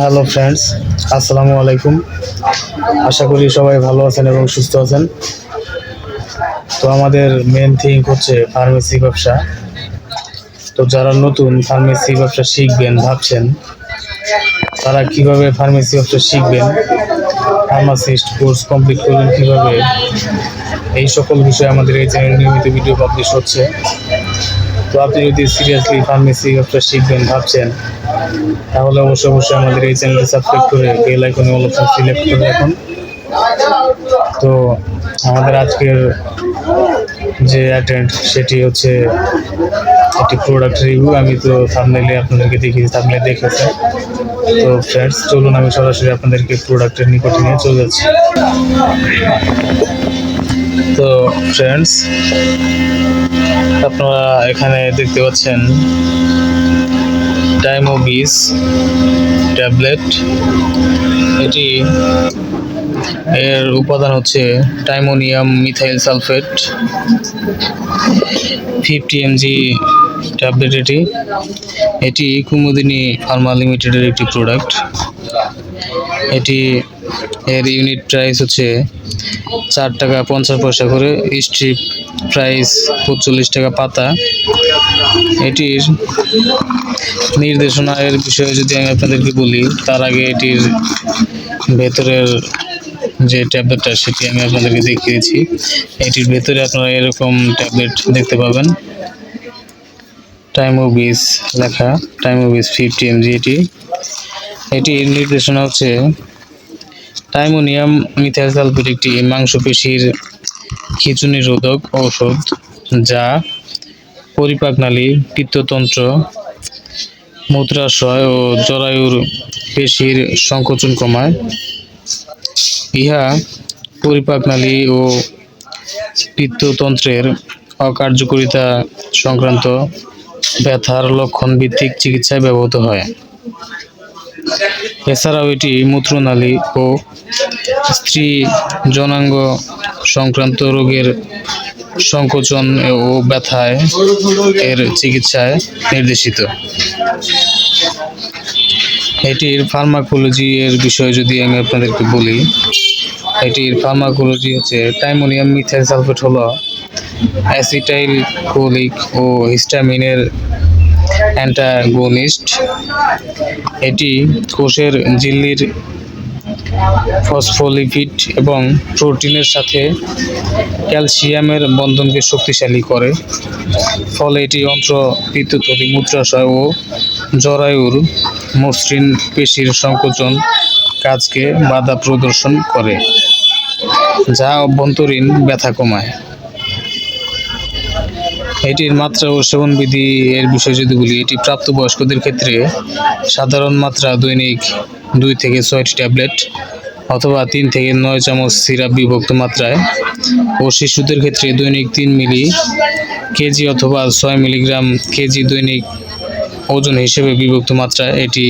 Hello friends আসসালামু আলাইকুম আশা করি সবাই ভালো আছেন এবং সুস্থ আছেন। তো আমাদের মেন থিঙ্ক হচ্ছে ফার্মেসি ব্যবসা। তো যারা নতুন ফার্মেসি ব্যবসা শিখবেন, ভাবছেন, তারা কীভাবে ফার্মেসি ব্যবসা শিখবেন ফার্মাসিস্ট কোর্স কমপ্লিট করবেন কীভাবে, এই সকল বিষয়ে আমাদের এই চ্যানেল নিয়মিত ভিডিও পাবলিশ হচ্ছে। তো আপনি যদি সিরিয়াসলি ফার্মেসি ব্যবসা শিখবেন ভাবছেন, তাহলে অবশ্যই অবশ্যই আমাদের এই চ্যানেলটি সাবস্ক্রাইব করে বেল আইকনে অল অপশন সিলেক্ট করে রাখুন। তো আমাদের আজকের যে অ্যাটেন্ড সেটি হচ্ছে একটি প্রোডাক্ট রিভিউ আমি তো থামনেলে আপনাদেরকে দেখিয়েছি থামনেলে দেখেছি তো ফ্রেন্ডস চলুন আমি সরাসরি আপনাদেরকে প্রোডাক্টের নিকটে নিয়ে চলে যাচ্ছি। তো ফ্রেন্ডস আপনারা এখানে দেখতে পাচ্ছেন টাইমোবিস ট্যাবলেট এটি এর উপাদান হচ্ছে timonium methyl sulphate fifty M G tablet এটি। এটি কুমুদিনী ফার্মা লিমিটেডের একটি প্রোডাক্ট এটি এর ইউনিট প্রাইস হচ্ছে চার টাকা পঞ্চাশ পয়সা করে স্ট্রিপ প্রাইস পঁচল্লিশ টাকা পাতা। এটির নির্দেশনা এর বিষয়ে যদি আমি আপনাদেরকে বলি, তার আগে এটির ভেতরের যে ট্যাবলেটটা, সেটি আমি আপনাদেরকে দেখিয়েছি এটির ভেতরে আপনারা এরকম ট্যাবলেট দেখতে পাবেন। টাইমোবিস লেখা টাইমোবিস ফিফটি এমজি এটি। এটির নির্দেশনা হচ্ছে টাইমোনিয়াম মিথাইল সালফেট একটি মাংসপেশির খিঁচুনি রোধক ঔষধ যা পরিপাকনালী পিত্ততন্ত্র, মূত্রাশয় ও জরায়ুর পেশির সংকোচন কমায়। ইহা পরিপাকনালী ও পিত্ততন্ত্রের অকার্যকরিতা সংক্রান্ত ব্যথার লক্ষণ ভিত্তিক চিকিৎসায় ব্যবহৃত হয়। এছাড়াও এটি মূত্রনালী ও স্ত্রী জনাঙ্গ সংক্রান্ত রোগের সংকোচন ও ব্যথায় এর চিকিৎসায় নির্দেশিত। এটির ফার্মাকোলজি এর বিষয়ে যদি আমি আপনাদেরকে বলি, এটির ফার্মাকোলজি হচ্ছে টাইমোনিয়াম মিথাইল সালফেট হলো অ্যাসিটাইল কোলিক ও হিস্টামিনের অ্যান্টাগোনিস্ট। এটি কোষের ঝিল্লির ফসফোলিপিড এবং প্রোটিনের সাথে ক্যালসিয়ামের বন্ধনকে শক্তিশালী করে। ফলে এটি অন্ত্র পিত্তথলি মূত্রাশয় ও জরায়ুর মসৃণ পেশির সংকোচন কাজকে বাধা প্রদর্শন করে, যা অভ্যন্তরীণ ব্যথা কমায়। এটির মাত্রা ও সেবন বিধি এর বিষয়ে যদি বলি, এটি প্রাপ্তবয়স্কদের ক্ষেত্রে সাধারণ মাত্রা দৈনিক দুই থেকে ছয়টি ট্যাবলেট অথবা তিন থেকে নয় চামচ সিরাপ বিভক্ত মাত্রায় ও শিশুদের ক্ষেত্রে দৈনিক তিন মিলি কেজি অথবা ছয় মিলিগ্রাম কেজি দৈনিক ওজন হিসেবে বিভক্ত মাত্রায় এটি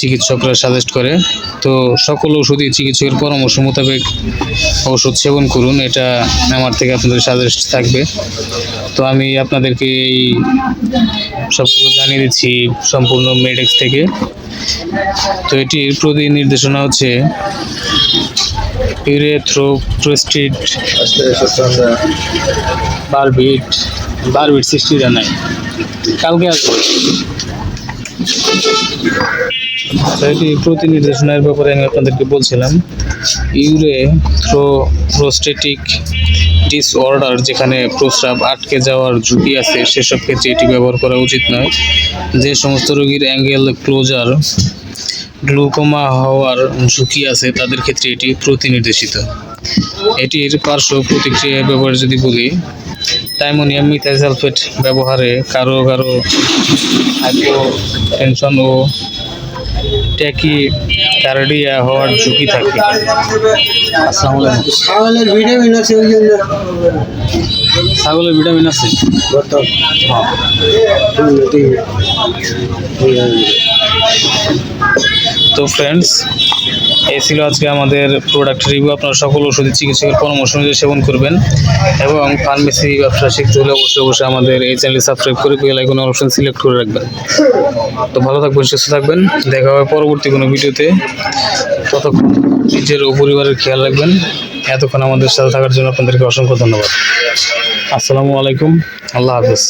চিকিৎসকরা সাজেস্ট করে। তো সকল ওষুধই চিকিৎসকের পরামর্শ মোতাবেক ওষুধ সেবন করুন, এটা আমার থেকে আপনাদের সাজেস্ট থাকবে। তো আমি আপনাদেরকে এই সবগুলো জানিয়ে দিচ্ছি সম্পূর্ণ মেডেক্স থেকে। তো এটির প্রতি নির্দেশনা হচ্ছে ইউরেথ্রোপ্রেস্টিড বারবিট বারবিট সিক্সটিটা নাই কালকে আসব। এটি প্রতি নির্দেশনার ব্যাপারে আমি আপনাদেরকে বলছিলাম, ইউরে প্রোস্টেটিক ডিসঅর্ডার, যেখানে প্রস্রাব আটকে যাওয়ার ঝুঁকি আছে, সেসব ক্ষেত্রে এটি ব্যবহার করা উচিত নয়। যে সমস্ত রোগীর অ্যাঙ্গেল ক্লোজার গ্লুকোমা হওয়ার ঝুঁকি আছে, তাদের ক্ষেত্রে এটি প্রতিনির্দেশিত। এটির পার্শ্ব প্রতিক্রিয়ার ব্যাপারে যদি বলি টাইমোনিয়াম মিথাইল সালফেট ব্যবহারে কারও কারও হাইপোটেনশন ও ট্যাকি কার্ডিয়া হওয়ার ঝুঁকি থাকে। ছাগলের ভিটামিন আছে ওই জন্য। ছাগলের ভিটামিন আছে? তো তো ফ্রেন্ডস এই ছিল আজকে আমাদের প্রোডাক্ট রিভিউ আপনারা সকল ওষুধের চিকিৎসকের পরামর্শ অনুযায়ী সেবন করবেন এবং ফার্মেসি ব্যবসা শিখতে হলে অবশ্যই অবশ্যই আমাদের এই চ্যানেলটি সাবস্ক্রাইব করে বেল আইকন অপশন সিলেক্ট করে রাখবেন। তো ভালো থাকবেন, সুস্থ থাকবেন। দেখা হবে পরবর্তী কোনো ভিডিওতে। ততক্ষণ নিজের ও পরিবারের খেয়াল রাখবেন। এতক্ষণ আমাদের সাথে থাকার জন্য আপনাদেরকে অসংখ্য ধন্যবাদ। আসসালামু আলাইকুম। আল্লাহ হাফিজ।